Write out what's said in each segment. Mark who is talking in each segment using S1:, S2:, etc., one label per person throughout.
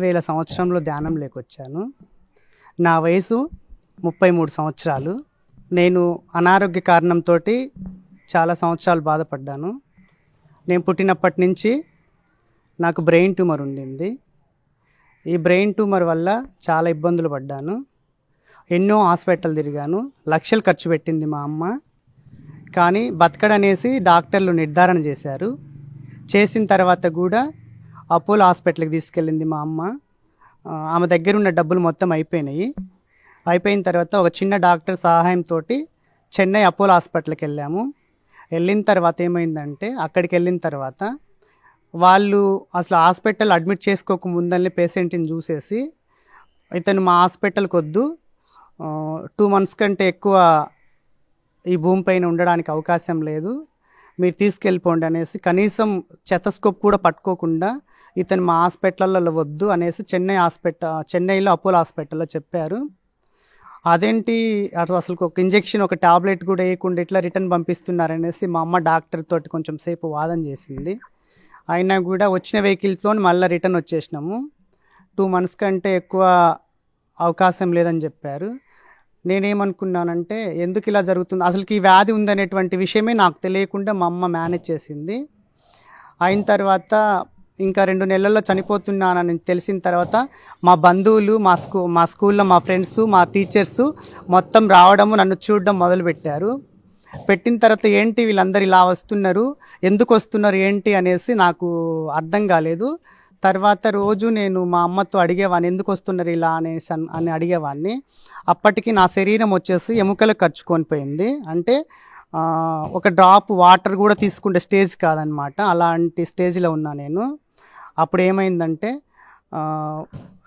S1: వేల సంవత్సరంలో ధ్యానం లేకొచ్చాను. నా వయసు ముప్పై మూడు సంవత్సరాలు. నేను అనారోగ్య కారణంతో చాలా సంవత్సరాలు బాధపడ్డాను. నేను పుట్టినప్పటి నుంచి నాకు బ్రెయిన్ ట్యూమర్ ఉండింది. ఈ బ్రెయిన్ ట్యూమర్ వల్ల చాలా ఇబ్బందులు పడ్డాను. ఎన్నో హాస్పిటల్ తిరిగాను. లక్షలు ఖర్చు పెట్టింది మా అమ్మ. కానీ బతకడనేసి డాక్టర్లు నిర్ధారణ చేశారు. చేసిన తర్వాత కూడా అపోలో హాస్పిటల్కి తీసుకెళ్ళింది మా అమ్మ. ఆమె దగ్గర ఉన్న డబ్బులు మొత్తం అయిపోయినాయి. అయిపోయిన తర్వాత ఒక చిన్న డాక్టర్ సహాయంతో చెన్నై అపోలో హాస్పిటల్కి వెళ్ళాము. వెళ్ళిన తర్వాత ఏమైందంటే అక్కడికి వెళ్ళిన తర్వాత వాళ్ళు అసలు హాస్పిటల్ అడ్మిట్ చేసుకోక ముందల్ని పేషెంట్ని చూసేసి ఇతను మా హాస్పిటల్కి వద్దు. టూ మంత్స్ కంటే ఎక్కువ ఈ భూమిపైన ఉండడానికి అవకాశం లేదు. మీరు తీసుకెళ్ళిపోండి అనేసి కనీసం చెతస్కోప్ కూడా పట్టుకోకుండా ఇతను మా హాస్పిటల్లో వద్దు అనేసి చెన్నై హాస్పిటల్ చెన్నైలో అపోలో హాస్పిటల్లో చెప్పారు. అదేంటి అసలు అసలు ఒక ఇంజెక్షన్ ఒక టాబ్లెట్ కూడా వేయకుండా ఇట్లా రిటర్న్ పంపిస్తున్నారనేసి మా అమ్మ డాక్టర్ తోటి కొంచెం సేపు వాదన చేసింది. అయినా కూడా వచ్చిన వెహికల్స్లో మళ్ళీ రిటర్న్ వచ్చేసినాము. టూ మంత్స్ కంటే ఎక్కువ అవకాశం లేదని చెప్పారు. నేనేమనుకున్నానంటే ఎందుకు ఇలా జరుగుతుంది? అసలుకి ఈ వ్యాధి ఉందనేటువంటి విషయమే నాకు తెలియకుండా మా అమ్మ మేనేజ్ చేసింది. అయిన తర్వాత ఇంకా రెండు నెలల్లో చనిపోతున్నానని తెలిసిన తర్వాత మా బంధువులు మా స్కూ మా స్కూల్లో మా ఫ్రెండ్స్ మా టీచర్స్ మొత్తం రావడము నన్ను చూడడం మొదలుపెట్టారు. పెట్టిన తర్వాత ఏంటి వీళ్ళందరూ ఇలా వస్తున్నారు ఎందుకు వస్తున్నారు ఏంటి అనేసి నాకు అర్థం కాలేదు. తర్వాత రోజు నేను మా అమ్మతో అడిగేవాడిని ఎందుకు వస్తున్నారు ఇలా అనేసి అని అడిగేవాడిని అప్పటికి నా శరీరం వచ్చేసి ఎముకలు ఖర్చుకొని పోయింది. అంటే ఒక డ్రాప్ వాటర్ కూడా తీసుకుంటే స్టేజ్ కాదనమాట. అలాంటి స్టేజ్లో ఉన్నా నేను. అప్పుడు ఏమైందంటే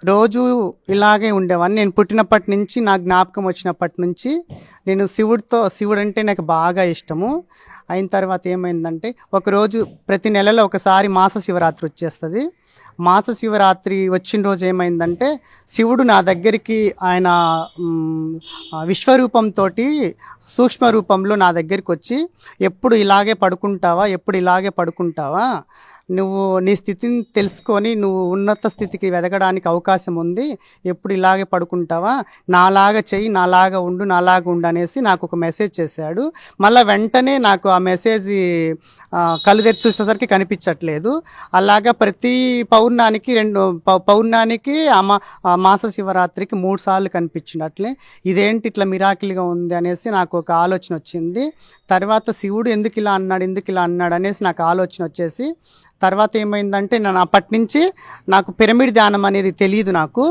S1: రోజు ఇలాగే ఉండేవాడిని నేను పుట్టినప్పటి నుంచి నా జ్ఞాపకం వచ్చినప్పటి నుంచి నేను శివుడితో శివుడు అంటే నాకు బాగా ఇష్టము. అయిన తర్వాత ఏమైందంటే ఒకరోజు ప్రతి నెలలో ఒకసారి మాస శివరాత్రి వచ్చేస్తుంది. మాస శివరాత్రి వచ్చిన రోజు ఏమైందంటే శివుడు నా దగ్గరికి ఆయన విశ్వరూపంతో సూక్ష్మ రూపంలో నా దగ్గరికి వచ్చి ఎప్పుడు ఇలాగే పడుకుంటావా? ఎప్పుడు ఇలాగే పడుకుంటావా? నువ్వు నీ స్థితిని తెలుసుకొని నువ్వు ఉన్నత స్థితికి వెదగడానికి అవకాశం ఉంది. ఎప్పుడు ఇలాగే పడుకుంటావా? నాలాగా చెయ్యి నాలాగా ఉండు నాలాగా ఉండు అనేసి నాకు ఒక మెసేజ్ చేశాడు. మళ్ళీ వెంటనే నాకు ఆ మెసేజ్ కళ్ళు తెరిచి చూసేసరికి కనిపించట్లేదు. అలాగా ప్రతి పౌర్ణానికి రెండు పౌ- పౌర్ణానికి ఆ మాస శివరాత్రికి మూడు సార్లు కనిపించినట్లే ఇదేంటి ఇట్లా మిరాకిల్గా ఉంది అనేసి నాకు ఒక ఆలోచన వచ్చింది. తర్వాత శివుడు ఎందుకు ఇలా అన్నాడు ఎందుకు ఇలా అన్నాడు అనేసి నాకు ఆలోచన వచ్చేసి తర్వాత ఏమైందంటే నేను అప్పటి నుంచి నాకు పిరమిడ్ ధ్యానం అనేది తెలియదు నాకు.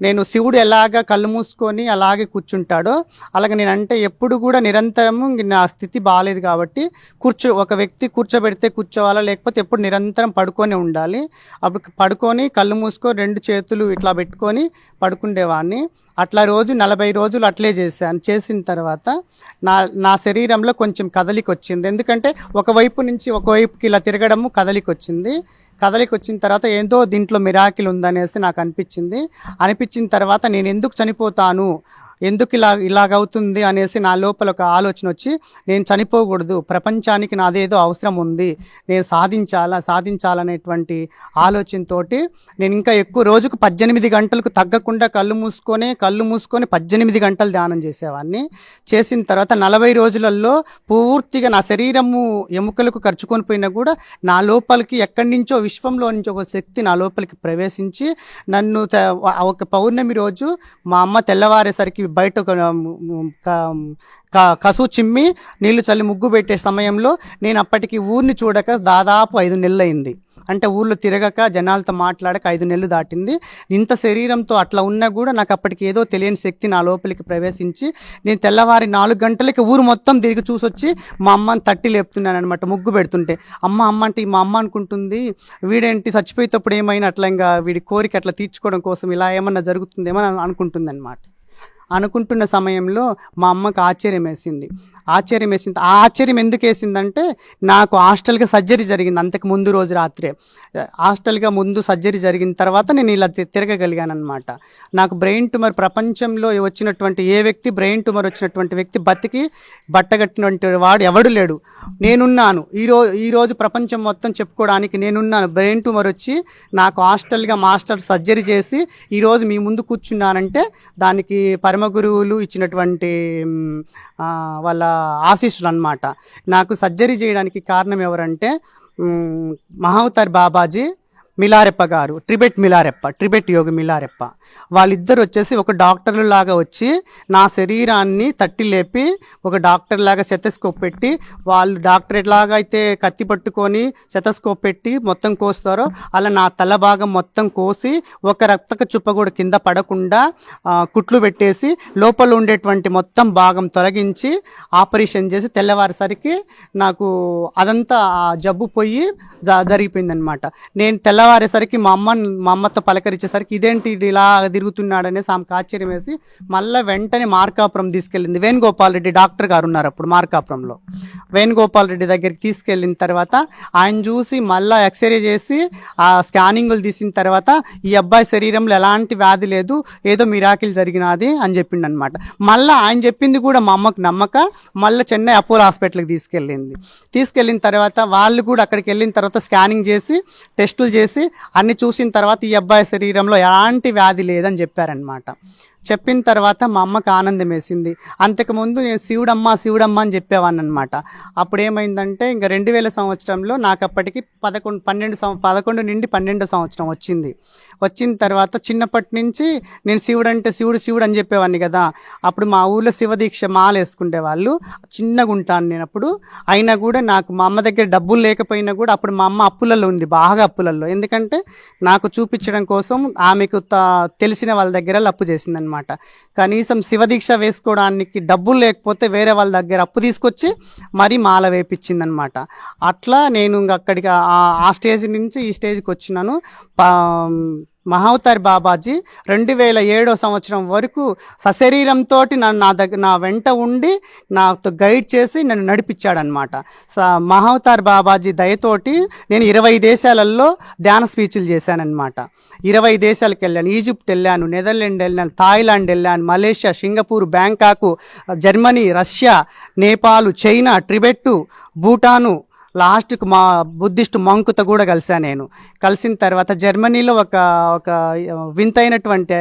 S1: నేను శివుడు ఎలాగ కళ్ళు మూసుకొని అలాగే కూర్చుంటాడో అలాగే నేను అంటే ఎప్పుడు కూడా నిరంతరము నా స్థితి బాగాలేదు కాబట్టి కూర్చో ఒక వ్యక్తి కూర్చోబెడితే కూర్చోవాలా లేకపోతే ఎప్పుడు నిరంతరం పడుకొని ఉండాలి. అప్పుడు పడుకొని కళ్ళు మూసుకొని రెండు చేతులు ఇట్లా పెట్టుకొని పడుకుండేవాడిని అట్లా రోజు నలభై రోజులు అట్లే చేశాను. చేసిన తర్వాత నా నా శరీరంలో కొంచెం కదలిక వచ్చింది. ఎందుకంటే ఒకవైపు నుంచి ఒకవైపుకి ఇలా తిరగడము కదలిక వచ్చింది. కదలిక వచ్చిన తర్వాత ఏదో దీంట్లో మిరాకిల్ ఉందనేసి నాకు అనిపించింది. అనిపించిన తర్వాత నేను ఎందుకు చనిపోతాను? ఎందుకు ఇలా ఇలాగవుతుంది అనేసి నా లోపల ఒక ఆలోచన వచ్చి నేను చనిపోకూడదు. ప్రపంచానికి నాదేదో అవసరం ఉంది. నేను సాధించాలా సాధించాలనేటువంటి ఆలోచనతోటి నేను ఇంకా ఎక్కువ రోజుకు పద్దెనిమిది గంటలకు తగ్గకుండా కళ్ళు మూసుకొని కళ్ళు మూసుకొని పద్దెనిమిది గంటలు ధ్యానం చేసేవాడిని చేసిన తర్వాత నలభై రోజులలో పూర్తిగా నా శరీరము ఎముకలకు ఖర్చుకొని పోయినా కూడా నా లోపలికి ఎక్కడి నుంచో విశ్వంలో నుంచి ఒక శక్తి నా లోపలికి ప్రవేశించి నన్ను ఒక పౌర్ణమి రోజు మా అమ్మ తెల్లవారేసరికి బయట ఒక క- కసు చిమ్మి నీళ్ళు చల్లి ముగ్గు పెట్టే సమయంలో నేను అప్పటికి ఊరిని చూడక దాదాపు ఐదు నెలలైంది అంటే ఊర్లో తిరగక జనాలతో మాట్లాడక ఐదు నెలలు దాటింది. ఇంత శరీరంతో అట్లా ఉన్నా కూడా నాకు అప్పటికి ఏదో తెలియని శక్తి నా లోపలికి ప్రవేశించి నేను తెల్లవారి నాలుగు గంటలకి ఊరు మొత్తం తిరిగి చూసొచ్చి మా అమ్మని తట్టి లేపుతున్నాను అనమాట ముగ్గు పెడుతుంటే. అమ్మ అమ్మ అంటే మా అమ్మ అనుకుంటుంది వీడేంటి చచ్చిపోయేటప్పుడు ఏమైనా అట్లా ఇంకా వీడి కోరిక అట్లా తీర్చుకోవడం కోసం ఇలా ఏమన్నా జరుగుతుందేమో అనుకుంటుంది అనమాట అనుకుంటున్న సమయంలో మా అమ్మకు ఆశ్చర్యం వేసింది ఆశ్చర్యం వేసింది ఆ ఆశ్చర్యం ఎందుకు వేసిందంటే నాకు హాస్టల్గా సర్జరీ జరిగింది అంతకు ముందు రోజు రాత్రే. హాస్టల్గా ముందు సర్జరీ జరిగిన తర్వాత నేను ఇలా తిరగగలిగాను అనమాట నాకు బ్రెయిన్ ట్యూమర్ ప్రపంచంలో వచ్చినటువంటి ఏ వ్యక్తి బ్రెయిన్ ట్యూమర్ వచ్చినటువంటి వ్యక్తి బతికి బట్టగట్టినటువంటి వాడు ఎవడు లేడు. నేనున్నాను. ఈరోజు ఈరోజు ప్రపంచం మొత్తం చెప్పుకోవడానికి నేనున్నాను. బ్రెయిన్ ట్యూమర్ వచ్చి నాకు హాస్టల్గా మాస్టర్ సర్జరీ చేసి ఈరోజు మీ ముందు కూర్చున్నానంటే దానికి పరమ గురువులు ఇచ్చినటువంటి వాళ్ళ ఆశీస్సులు అన్నమాట నాకు సర్జరీ చేయడానికి కారణం ఎవరంటే మ్, మహావతార్ బాబాజీ మిలారెప్ప గారు ట్రిబెట్ మిలారెప్ప ట్రిబెట్ యోగి మిలారెప్ప. వాళ్ళిద్దరు వచ్చేసి ఒక డాక్టర్లు లాగా వచ్చి నా శరీరాన్ని తట్టి లేపి ఒక డాక్టర్ లాగా సెతస్కోప్ పెట్టి వాళ్ళు డాక్టర్ లాగా అయితే కత్తి పట్టుకొని శతస్కోప్ పెట్టి మొత్తం కోస్తారో అలా నా తల భాగం మొత్తం కోసి ఒక రక్తక చుప్ప కూడా కింద పడకుండా కుట్లు పెట్టేసి లోపల ఉండేటువంటి మొత్తం భాగం తొలగించి ఆపరేషన్ చేసి తెల్లవారేసరికి నాకు అదంతా జబ్బు పోయి జ జరిగిపోయిందనమాట నేను తెల్ల తెల్లవారేసరికి మా అమ్మ మా అమ్మతో పలకరించేసరికి ఇదేంటి ఇలా తిరుగుతున్నాడు అనేసి ఆమెకు ఆశ్చర్యం వేసి మళ్ళీ వెంటనే మార్కాపురం తీసుకెళ్ళింది. వేణుగోపాల్ రెడ్డి డాక్టర్ గారు ఉన్నారు అప్పుడు మార్కాపురంలో. వేణుగోపాల్ రెడ్డి దగ్గరికి తీసుకెళ్ళిన తర్వాత ఆయన చూసి మళ్ళీ ఎక్స్రే చేసి ఆ స్కానింగ్లు తీసిన తర్వాత ఈ అబ్బాయి శరీరంలో ఎలాంటి వ్యాధి లేదు ఏదో మిరాకిల్ జరిగినది అని చెప్పిండు అనమాట మళ్ళీ ఆయన చెప్పింది కూడా మా అమ్మకు నమ్మక మళ్ళీ చెన్నై అపోలో హాస్పిటల్కి తీసుకెళ్ళింది. తీసుకెళ్ళిన తర్వాత వాళ్ళు కూడా అక్కడికి వెళ్ళిన తర్వాత స్కానింగ్ చేసి టెస్టులు చేసి అన్ని చూసిన తర్వాత ఈ అబ్బాయి శరీరంలో ఎలాంటి వ్యాధి లేదని చెప్పారనమాట చెప్పిన తర్వాత మా అమ్మకి ఆనందం వేసింది. అంతకుముందు నేను శివుడమ్మ శివుడమ్మ అని చెప్పేవాడిని అనమాట అప్పుడు ఏమైందంటే ఇంకా రెండు వేల సంవత్సరంలో నాకు అప్పటికి పదకొండు పన్నెండు సంవ పదకొండు నుండి పన్నెండు సంవత్సరం వచ్చింది. వచ్చిన తర్వాత చిన్నప్పటి నుంచి నేను శివుడు అంటే శివుడు శివుడు అని చెప్పేవాడిని కదా. అప్పుడు మా ఊర్లో శివదీక్ష మాల వేసుకునే వాళ్ళు చిన్నగా ఉంటాను నేను అప్పుడు. అయినా కూడా నాకు మా అమ్మ దగ్గర డబ్బులు లేకపోయినా కూడా అప్పుడు మా అమ్మ అప్పులలో ఉంది బాగా అప్పులలో. ఎందుకంటే నాకు చూపించడం కోసం ఆమెకు తెలిసిన వాళ్ళ దగ్గర అప్పు చేసిందనమాట కనీసం శివదీక్ష వేసుకోవడానికి డబ్బులు లేకపోతే వేరే వాళ్ళ దగ్గర అప్పు తీసుకొచ్చి మరీ మాల వేపించిందనమాట అట్లా నేను ఇంక అక్కడికి ఆ- స్టేజ్ నుంచి ఈ స్టేజ్కి వచ్చినాను. మహావతార్ బాబాజీ రెండు వేల ఏడో సంవత్సరం వరకు సశరీరంతో నన్ను నా దగ్గర నా వెంట ఉండి నాతో గైడ్ చేసి నన్ను నడిపించాడనమాట స మహావతార్ బాబాజీ దయతోటి నేను ఇరవై దేశాలలో ధ్యాన స్పీచ్లు చేశానమాట ఇరవై దేశాలకు వెళ్ళాను. ఈజిప్ట్ వెళ్ళాను నెదర్లాండ్ వెళ్ళాను థాయిలాండ్ వెళ్ళాను Malaysia Singapore Bangkok Germany Russia Nepal China Tibet Bhutan లాస్ట్కి మా బుద్ధిస్ట్ మంకుతో కూడా కలిశాను నేను. కలిసిన తర్వాత జర్మనీలో ఒక ఒక వింతైనటువంటి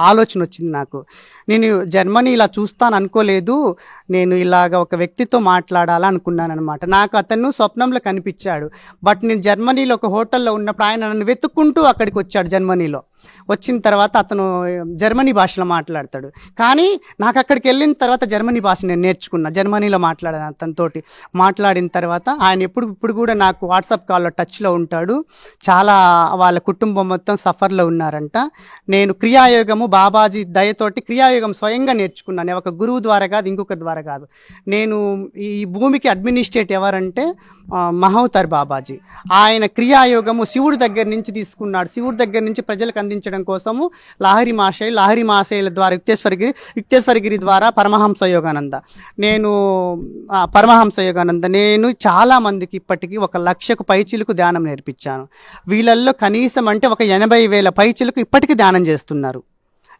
S1: ఆలోచన వచ్చింది నాకు. నేను జర్మనీ ఇలా చూస్తాను అనుకోలేదు. నేను ఇలాగ ఒక వ్యక్తితో మాట్లాడాలనుకున్నాను అనమాట నాకు అతను స్వప్నంలో కనిపించాడు. బట్ నేను జర్మనీలో ఒక హోటల్లో ఉన్నప్పుడు ఆయన నన్ను వెతుక్కుంటూ అక్కడికి వచ్చాడు జర్మనీలో. వచ్చిన తర్వాత అతను జర్మనీ భాషలో మాట్లాడతాడు. కానీ నాకు అక్కడికి వెళ్ళిన తర్వాత జర్మనీ భాష నేను నేర్చుకున్నా. జర్మనీలో మాట్లాడాను అతనితోటి. మాట్లాడిన తర్వాత ఆయన ఎప్పుడు ఇప్పుడు కూడా నాకు వాట్సాప్ కాల్లో టచ్లో ఉంటాడు. చాలా వాళ్ళ కుటుంబం మొత్తం సఫర్లో ఉన్నారంట. నేను క్రియాయోగము బాబాజీ దయతోటి క్రియాయోగం స్వయంగా నేర్చుకున్నాను ఒక గురువు ద్వారా కాదు ఇంకొకరి ద్వారా కాదు. నేను ఈ భూమికి అడ్మినిస్ట్రేట్ ఎవరంటే మహౌతర్ బాబాజీ. ఆయన క్రియాయోగము శివుడి దగ్గర నుంచి తీసుకున్నాడు. శివుడి దగ్గర నుంచి ప్రజలకు అందించడం కోసము లాహరి మాషయ్య లాహరి మాషయ్యల ద్వారా యుక్తేశ్వరగిరి యుక్తేశ్వరగిరి ద్వారా పరమహంస యోగానంద. నేను పరమహంస యోగానంద. నేను చాలా మందికి ఇప్పటికీ ఒక లక్షకు పైచిలకు ధ్యానం నేర్పించాను. వీళ్ళల్లో కనీసం అంటే ఒక ఎనభై వేల పైచిలకు ఇప్పటికీ ధ్యానం చేస్తున్నారు.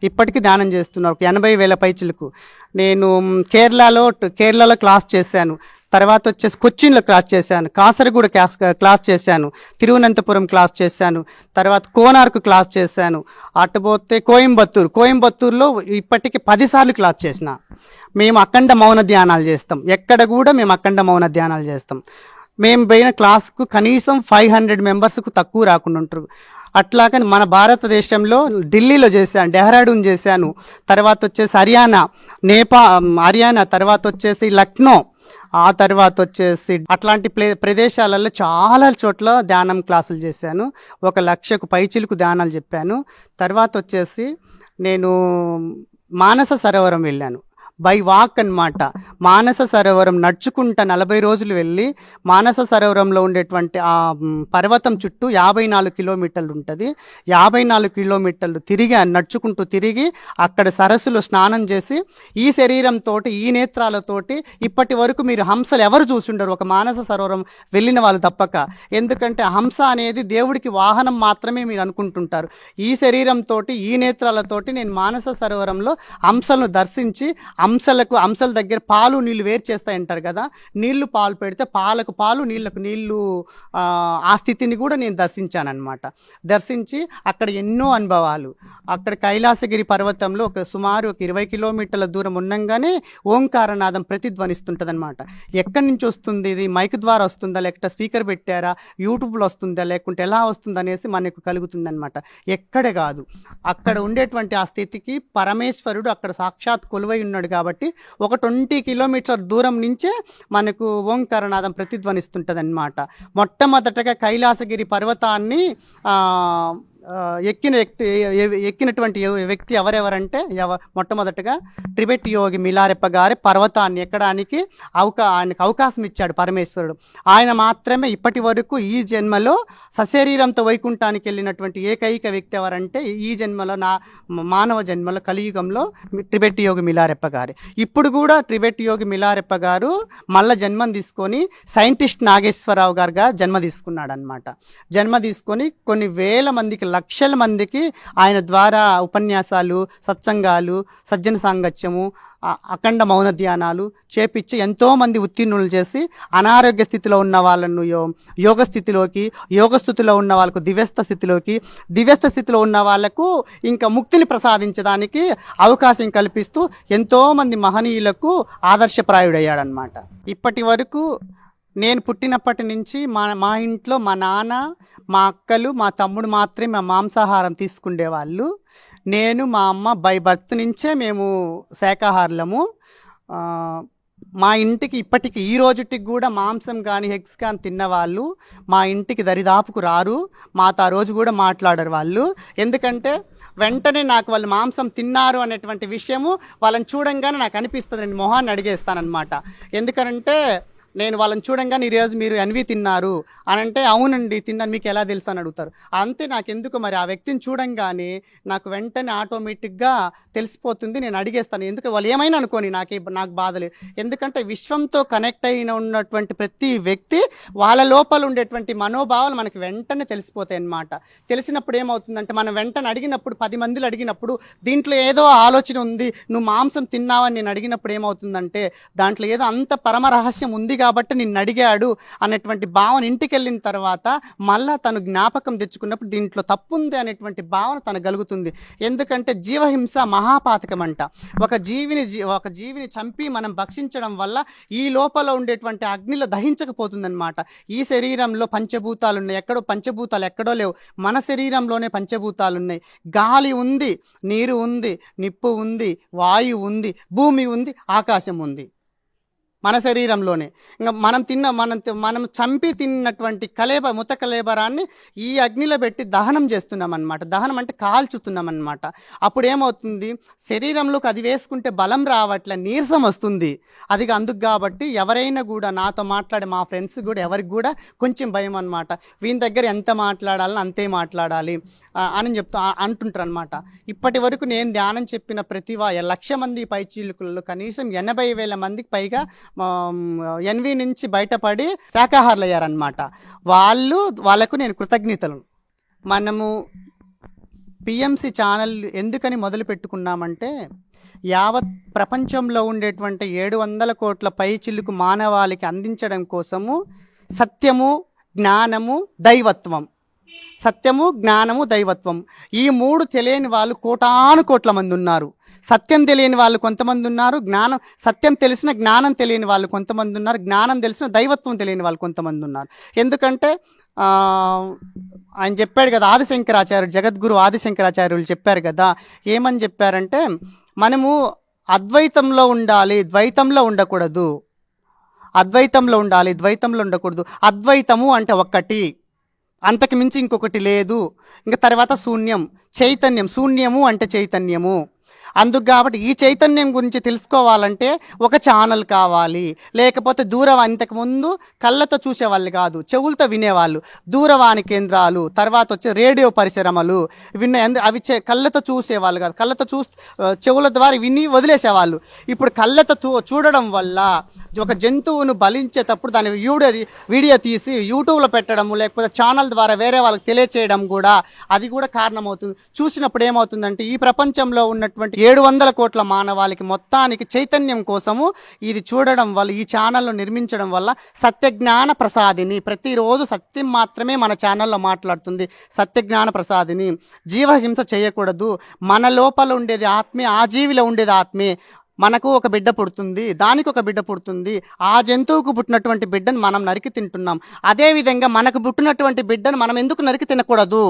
S1: ఇప్పటికీ ధ్యానం చేస్తున్నారు. ఒక ఎనభై వేల పైచిలకు. నేను కేరళలో కేరళలో క్లాస్ చేశాను. తర్వాత వచ్చేసి కొచ్చిన్లో క్లాస్ చేశాను. కాసరగూడ క్లాస్ క్లాస్ చేశాను. తిరువనంతపురం క్లాస్ చేశాను. తర్వాత కోనార్కు క్లాస్ చేశాను. అటుపోతే కోయంబత్తూరు. కోయంబత్తూరులో ఇప్పటికి పదిసార్లు క్లాస్ చేసిన. మేము అఖండ మౌన ధ్యానాలు చేస్తాం. ఎక్కడ కూడా మేము అఖండ మౌన ధ్యానాలు చేస్తాం. మేము పోయిన క్లాస్కు కనీసం ఫైవ్ హండ్రెడ్ మెంబర్స్కు తక్కువ రాకుండా ఉంటారు. అట్లాగని మన భారతదేశంలో ఢిల్లీలో చేశాను డెహ్రాడూన్ చేశాను. తర్వాత వచ్చేసి హర్యానా నేపా హర్యానా తర్వాత వచ్చేసి లక్నో. ఆ తర్వాత వచ్చేసి అట్లాంటి ప్లే ప్రదేశాలలో చాలా చోట్ల ధ్యానం క్లాసులు చేశాను. ఒక లక్షకు పైచిలకు ధ్యానాలు చెప్పాను. తర్వాత వచ్చేసి నేను మానస సరోవరం వెళ్ళాను. బై వాక్ అన్నమాట. మానస సరోవరం నడుచుకుంటా నలభై రోజులు వెళ్ళి మానస సరోవరంలో ఉండేటువంటి ఆ పర్వతం చుట్టూ యాభై నాలుగు కిలోమీటర్లు ఉంటుంది. యాభై నాలుగు కిలోమీటర్లు తిరిగి నడుచుకుంటూ తిరిగి అక్కడ సరస్సులో స్నానం చేసి ఈ శరీరంతో ఈ నేత్రాలతోటి ఇప్పటి వరకు మీరు హంసలు ఎవరు చూసుండరు. ఒక మానస సరోవరం వెళ్ళిన వాళ్ళు తప్పక. ఎందుకంటే హంస అనేది దేవుడికి వాహనం మాత్రమే మీరు అనుకుంటుంటారు. ఈ శరీరంతో ఈ నేత్రాలతోటి నేను మానస సరోవరంలో హంసలను దర్శించి అంశలకు అంశల దగ్గర పాలు నీళ్ళు వేరు చేస్తాయి అంటారు కదా. నీళ్ళు పాలు పెడితే పాలకు పాలు నీళ్ళకు నీళ్ళు ఆ, స్థితిని కూడా నేను దర్శించానమాట దర్శించి అక్కడ ఎన్నో అనుభవాలు. అక్కడ కైలాసగిరి పర్వతంలో ఒక సుమారు ఒక ఇరవై కిలోమీటర్ల దూరం ఉండంగానే ఓంకారనాదం ప్రతిధ్వనిస్తుంటుంది అనమాట ఎక్కడి నుంచి వస్తుంది ఇది? మైక్ ద్వారా వస్తుందా? లేకపోతే స్పీకర్ పెట్టారా? యూట్యూబ్లో వస్తుందా? లేకుంటే ఎలా వస్తుంది అనేసి మనకు కలుగుతుంది అనమాట ఎక్కడ కాదు. అక్కడ ఉండేటువంటి ఆ స్థితికి పరమేశ్వరుడు అక్కడ సాక్షాత్ కొలువై ఉన్నాడు కాబట్టి ఒక ట్వంటీ కిలోమీటర్ దూరం నుంచే మనకు ఓంకారనాదం ప్రతిధ్వనిస్తుంటుంది అనమాట మొట్టమొదటగా కైలాసగిరి పర్వతాన్ని ఎక్కిన వ్యక్తి ఎక్కినటువంటి వ్యక్తి ఎవరెవరంటే ఎవ మొట్టమొదటగా ట్రిబెట్ యోగి మిలారెప్ప గారి పర్వతాన్ని ఎక్కడానికి అవకా ఆయనకు అవకాశం ఇచ్చాడు పరమేశ్వరుడు. ఆయన మాత్రమే ఇప్పటి వరకు ఈ జన్మలో సశరీరంతో వైకుంఠానికి వెళ్ళినటువంటి ఏకైక వ్యక్తి ఎవరంటే ఈ జన్మలో నా మానవ జన్మలో కలియుగంలో ట్రిబెట్ యోగి మిలారెప్ప గారి. ఇప్పుడు కూడా ట్రిబెట్ యోగి మిలారెప్ప గారు మళ్ళా జన్మం తీసుకొని సైంటిస్ట్ నాగేశ్వరరావు గారుగా జన్మ తీసుకున్నాడు అనమాట జన్మ తీసుకొని కొన్ని వేల మందికి లక్షల మందికి ఆయన ద్వారా ఉపన్యాసాలు సత్సంగాలు సజ్జన సాంగత్యము అఖండ మౌన ధ్యానాలు చేపించి ఎంతోమంది ఉత్తీర్ణులు చేసి అనారోగ్య స్థితిలో ఉన్న వాళ్ళను యో యోగ స్థితిలోకి యోగ స్థితిలో ఉన్న వాళ్ళకు దివ్యస్థ స్థితిలోకి దివ్యస్థ స్థితిలో ఉన్న వాళ్ళకు ఇంకా ముక్తిని ప్రసాదించడానికి అవకాశం కల్పిస్తూ ఎంతోమంది మహనీయులకు ఆదర్శప్రాయుడయ్యాడనమాట ఇప్పటి వరకు నేను పుట్టినప్పటి నుంచి మా మా ఇంట్లో మా నాన్న మా అక్కలు మా తమ్ముడు మాత్రమే మా మాంసాహారం తీసుకుండేవాళ్ళు. నేను మా అమ్మ బై బర్త్ నుంచే మేము శాఖాహారులము మా ఇంటికి ఇప్పటికి ఈ రోజుటికి కూడా మాంసం కానీ హెగ్స్ కానీ తిన్నవాళ్ళు మా ఇంటికి దరిదాపుకు రారు. మాతో ఆ రోజు కూడా మాట్లాడరు వాళ్ళు. ఎందుకంటే వెంటనే నాకు వాళ్ళు మాంసం తిన్నారు అనేటువంటి విషయము వాళ్ళని చూడంగానే నాకు అనిపిస్తుంది నేను మొహాన్ని అడిగేస్తానమాట ఎందుకంటే నేను వాళ్ళని చూడంగానే ఈరోజు మీరు ఎన్వి తిన్నారు అని అంటే అవునండి తిన్నాను. మీకు ఎలా తెలుసు? అని అడుగుతారు. అంతే నాకు ఎందుకు మరి? ఆ వ్యక్తిని చూడంగానే నాకు వెంటనే ఆటోమేటిక్గా తెలిసిపోతుంది నేను అడిగేస్తాను. ఎందుకంటే వాళ్ళు ఏమైనా అనుకోని నాకే నాకు బాధలేదు ఎందుకంటే విశ్వంతో కనెక్ట్ అయిన ఉన్నటువంటి ప్రతి వ్యక్తి వాళ్ళ లోపల ఉండేటువంటి మనోభావాలు మనకి వెంటనే తెలిసిపోతాయి అన్నమాట. తెలిసినప్పుడు ఏమవుతుందంటే మనం వెంటనే అడిగినప్పుడు పది మందిలు అడిగినప్పుడు దీంట్లో ఏదో ఆలోచన ఉంది నువ్వు మాంసం తిన్నావని నేను అడిగినప్పుడు ఏమవుతుందంటే దాంట్లో ఏదో అంత పరమ రహస్యం ఉంది కాబట్టి నిన్ను అడిగాడు అనేటువంటి భావన ఇంటికి వెళ్ళిన తర్వాత మళ్ళా తను జ్ఞాపకం తెచ్చుకున్నప్పుడు దీంట్లో తప్పు ఉంది అనేటువంటి భావన తను కలుగుతుంది. ఎందుకంటే జీవహింస మహాపాతకం అంట ఒక జీవిని జీ- ఒక జీవిని చంపి మనం భక్షించడం వల్ల ఈ లోపల ఉండేటువంటి అగ్నిలో దహించకపోతుందన్నమాట. ఈ శరీరంలో పంచభూతాలు ఉన్నాయి ఎక్కడో పంచభూతాలు ఎక్కడో లేవు. మన శరీరంలోనే పంచభూతాలు ఉన్నాయి గాలి ఉంది నీరు ఉంది నిప్పు ఉంది వాయువు ఉంది భూమి ఉంది ఆకాశం ఉంది. మన శరీరంలోనే. ఇంకా మనం తిన్న మనం మనం చంపి తిన్నటువంటి కలేబ ముత కలేబరాన్ని ఈ అగ్నిలో పెట్టి దహనం చేస్తున్నాం అనమాట దహనం అంటే కాల్చుతున్నాం అనమాట అప్పుడు ఏమవుతుంది శరీరంలోకి అది వేసుకుంటే బలం రావట్లే నీరసం వస్తుంది. అది అందుకు కాబట్టి ఎవరైనా కూడా నాతో మాట్లాడే మా ఫ్రెండ్స్ కూడా ఎవరికి కూడా కొంచెం భయం అనమాట వీని దగ్గర ఎంత మాట్లాడాలని అంతే మాట్లాడాలి అని చెప్తా అంటుంటారు అనమాట ఇప్పటి వరకు నేను ధ్యానం చెప్పిన ప్రతి లక్ష మంది పై కనీసం ఎనభై వేల మందికి పైగా ఎన్వి నుంచి బయటపడి శాకాహారులు అయ్యారనమాట వాళ్ళు వాళ్ళకు నేను కృతజ్ఞతలు. మనము పిఎంసి ఛానల్ ఎందుకని మొదలు పెట్టుకున్నామంటే యావత్ ప్రపంచంలో ఉండేటువంటి ఏడు వందల కోట్ల పై చిల్లుకు మానవాళికి అందించడం కోసము సత్యము జ్ఞానము దైవత్వం. సత్యము జ్ఞానము దైవత్వం. ఈ మూడు తెలియని వాళ్ళు కోటాను కోట్ల మంది ఉన్నారు. సత్యం తెలియని వాళ్ళు కొంతమంది ఉన్నారు. జ్ఞానం సత్యం తెలిసిన జ్ఞానం తెలియని వాళ్ళు కొంతమంది ఉన్నారు. జ్ఞానం తెలిసిన దైవత్వం తెలియని వాళ్ళు కొంతమంది ఉన్నారు. ఎందుకంటే ఆయన చెప్పాడు కదా ఆదిశంకరాచార్యుడు జగద్గురు ఆదిశంకరాచార్యులు చెప్పారు కదా ఏమని చెప్పారంటే మనము అద్వైతంలో ఉండాలి ద్వైతంలో ఉండకూడదు. అద్వైతంలో ఉండాలి ద్వైతంలో ఉండకూడదు. అద్వైతము అంటే ఒక్కటి. అంతకు మించి ఇంకొకటి లేదు. ఇంకా తర్వాత శూన్యం. చైతన్యం. శూన్యము అంటే చైతన్యము. అందుకు కాబట్టి ఈ చైతన్యం గురించి తెలుసుకోవాలంటే ఒక ఛానల్ కావాలి. లేకపోతే దూరవాణి ఇంతకుముందు కళ్ళతో చూసేవాళ్ళు కాదు చెవులతో వినేవాళ్ళు. దూరవాణి కేంద్రాలు తర్వాత వచ్చి రేడియో పరిశ్రమలు విన్న అవి చే- కళ్ళతో చూసేవాళ్ళు కాదు. కళ్ళతో చూ చెవుల ద్వారా విని వదిలేసేవాళ్ళు. ఇప్పుడు కళ్ళతో చూ- చూడడం వల్ల ఒక జంతువును బలించేటప్పుడు దాని వీడియో వీడియో తీసి యూట్యూబ్లో పెట్టడము లేకపోతే ఛానల్ ద్వారా వేరే వాళ్ళకి తెలియచేయడం కూడా అది కూడా కారణమవుతుంది. చూసినప్పుడు ఏమవుతుందంటే ఈ ప్రపంచంలో ఉన్నటువంటి ఏడు వందల కోట్ల మానవాళికి మొత్తానికి చైతన్యం కోసము ఇది చూడడం వల్ల ఈ ఛానల్ను నిర్మించడం వల్ల సత్యజ్ఞాన ప్రసాదిని ప్రతిరోజు సత్యం మాత్రమే మన ఛానల్లో మాట్లాడుతుంది. సత్యజ్ఞాన ప్రసాదిని. జీవహింస చేయకూడదు. మన లోపల ఉండేది ఆత్మే ఆ జీవిలో ఉండేది ఆత్మే. మనకు ఒక బిడ్డ పుడుతుంది దానికి ఒక బిడ్డ పుడుతుంది. ఆ జంతువుకు పుట్టినటువంటి బిడ్డను మనం నరికి తింటున్నాం. అదేవిధంగా మనకు పుట్టినటువంటి బిడ్డను మనం ఎందుకు నరికి తినకూడదు?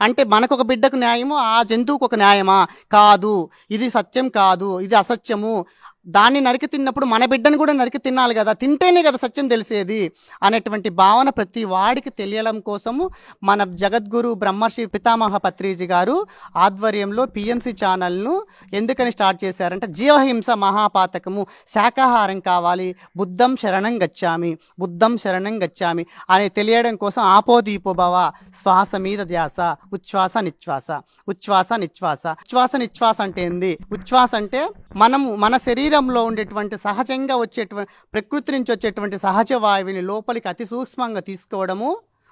S1: అంటే మనకు ఒక బిడ్డకు న్యాయము ఆ జంతువుకు ఒక న్యాయమా? కాదు. ఇది సత్యం కాదు. ఇది అసత్యము. దాన్ని నరికి తిన్నప్పుడు మన బిడ్డను కూడా నరికి తినాలి కదా. తింటేనే కదా సత్యం తెలిసేది అనేటువంటి భావన ప్రతి వాడికి తెలియడం కోసము మన జగద్గురు బ్రహ్మర్షి పితామహ పత్రిజీ గారు ఆధ్వర్యంలో పిఎంసి ఛానల్ను ఎందుకని స్టార్ట్ చేశారంటే జీవహింస మహాపాతకము శాకాహారం కావాలి బుద్ధం శరణం గచ్చామి బుద్ధం శరణం గచ్చామి అని తెలియడం కోసం ఆపోదీపోభవ శ్వాస మీద ధ్యాస ఉచ్ఛ్వాస నిశ్వాస ఉచ్ఛ్వాస నిశ్వాస ఉచ్ఛ్వాస నిశ్వాస అంటే ఏంది? ఉచ్ఛ్వాస అంటే మనము మన శరీరం శరీరంలో ఉండేటువంటి సహజంగా వచ్చేటువంటి ప్రకృతి నుంచి వచ్చేటువంటి సహజ వాయువుని లోపలికి అతి సూక్ష్మంగా తీసుకోవడము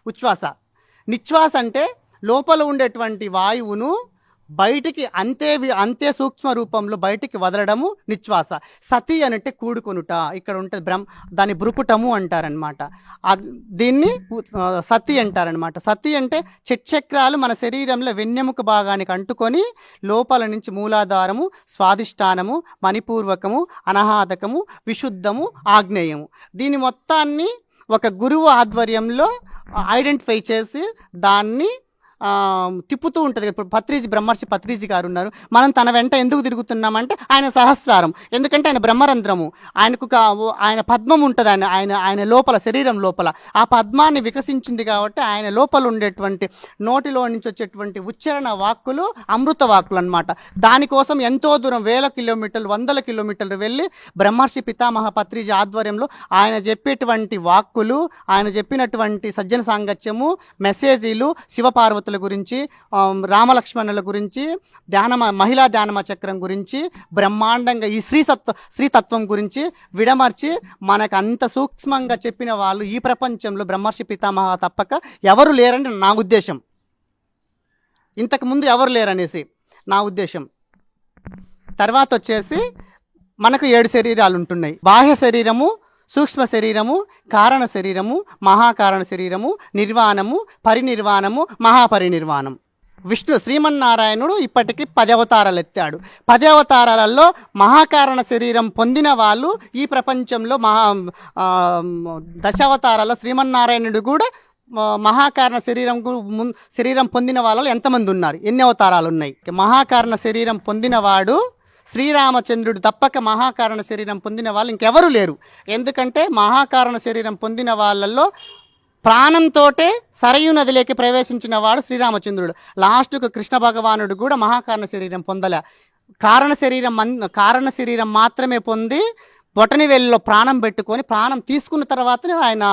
S1: ఉచ్ఛ్వాస. నిశ్వాస అంటే లోపల ఉండేటువంటి వాయువును బయటికి అంతే వి- అంతే సూక్ష్మ రూపంలో బయటికి వదలడము నిశ్వాస. సతి అనంటే కూడుకొనుట. ఇక్కడ ఉంటుంది బ్రహ్మ దాని బ్రుకుటము అంటారనమాట దీన్ని సతి అంటారనమాట సతి అంటే చక్రాలు మన శరీరంలో వెన్నెముక భాగానికి అంటుకొని లోపల నుంచి మూలాధారము స్వాదిష్టానము మణిపూర్వకము అనహాదకము విశుద్ధము ఆగ్నేయము. దీని మొత్తాన్ని ఒక గురువు ఆధ్వర్యంలో ఐడెంటిఫై చేసి దాన్ని తిప్పుతూ ఉంటుంది ఇప్పుడు పత్రిజీ బ్రహ్మర్షి పత్రిజీ గారు ఉన్నారు మనం తన వెంట ఎందుకు తిరుగుతున్నామంటే ఆయన సహస్రారం. ఎందుకంటే ఆయన బ్రహ్మరంధ్రము. ఆయనకు ఆయన పద్మం ఉంటుంది. ఆయన ఆయన ఆయన లోపల శరీరం లోపల. ఆ పద్మాన్ని వికసించింది కాబట్టి ఆయన లోపల ఉండేటువంటి నోటిలో నుంచి వచ్చేటువంటి ఉచ్చారణ వాక్కులు అమృత వాక్కులు అనమాట దానికోసం ఎంతో దూరం వేల కిలోమీటర్లు వందల కిలోమీటర్లు వెళ్ళి బ్రహ్మర్షి పితామహ పత్రిజీ ఆధ్వర్యంలో ఆయన చెప్పేటువంటి వాక్కులు ఆయన చెప్పినటువంటి సజ్జన సాంగత్యము మెసేజీలు శివపార్వతులు గురించి రామలక్ష్మణుల గురించి ధ్యాన మహిళా ధ్యానమ చక్రం గురించి బ్రహ్మాండంగా ఈ శ్రీసత్వ శ్రీతత్వం గురించి విడమర్చి మనకు అంత సూక్ష్మంగా చెప్పిన వాళ్ళు ఈ ప్రపంచంలో బ్రహ్మర్షి పితామహ తప్పక ఎవరు లేరని నా ఉద్దేశం. ఇంతకుముందు ఎవరు లేరనేసి నా ఉద్దేశం. తర్వాత వచ్చేసి మనకు ఏడు శరీరాలు ఉంటున్నాయి బాహ్య శరీరము సూక్ష్మ శరీరము కారణ శరీరము మహాకారణ శరీరము నిర్వాణము పరినిర్వాణము మహాపరినిర్వాణం. విష్ణు శ్రీమన్నారాయణుడు ఇప్పటికీ పది అవతారాలు ఎత్తాడు పది అవతారాలలో మహాకారణ శరీరం పొందిన వాళ్ళు ఈ ప్రపంచంలో మహా దశావతారాల శ్రీమన్నారాయణుడు కూడా మహాకారణ శరీరం గు- శరీరం పొందిన వాళ్ళు ఎంతమంది ఉన్నారు? ఎన్ని అవతారాలు ఉన్నాయి మహాకారణ శరీరం పొందినవాడు శ్రీరామచంద్రుడు తప్పక మహాకారణ శరీరం పొందిన వాళ్ళు ఇంకెవరూ లేరు. ఎందుకంటే మహాకారణ శరీరం పొందిన వాళ్ళల్లో ప్రాణంతోటే సరయు నదిలోకి ప్రవేశించిన వాడు శ్రీరామచంద్రుడు. లాస్ట్కు కృష్ణ భగవానుడు కూడా మహాకారణ శరీరం పొందలే. కారణ శరీరం మన్ కారణ శరీరం మాత్రమే పొంది బొటనివేలిలో ప్రాణం పెట్టుకొని ప్రాణం తీసుకున్న తర్వాతనే ఆయన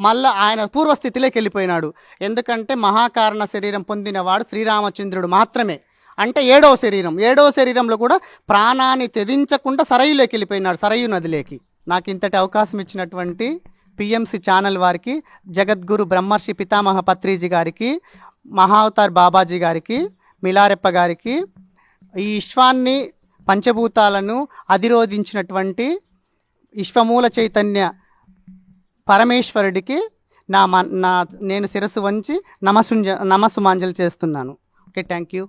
S1: మళ్ళా ఆయన పూర్వస్థితిలోకి వెళ్ళిపోయినాడు. ఎందుకంటే మహాకారణ శరీరం పొందినవాడు శ్రీరామచంద్రుడు మాత్రమే. అంటే ఏడవ శరీరం. ఏడవ శరీరంలో కూడా ప్రాణాన్ని త్యజించకుండా సరయులోకి వెళ్ళిపోయినాడు సరయు నదిలోకి. నాకు ఇంతటి అవకాశం ఇచ్చినటువంటి పిఎంసి ఛానల్ వారికి జగద్గురు బ్రహ్మర్షి పితామహ పత్రిజీ గారికి మహావతార్ బాబాజీ గారికి మిలారెప్ప గారికి ఈ విశ్వాన్ని పంచభూతాలను అధిరోధించినటువంటి విశ్వమూల చైతన్య పరమేశ్వరుడికి నా మ నా నేను శిరస్సు వంచి నమసుంజ నమసుమాంజలి చేస్తున్నాను. Okay thank you.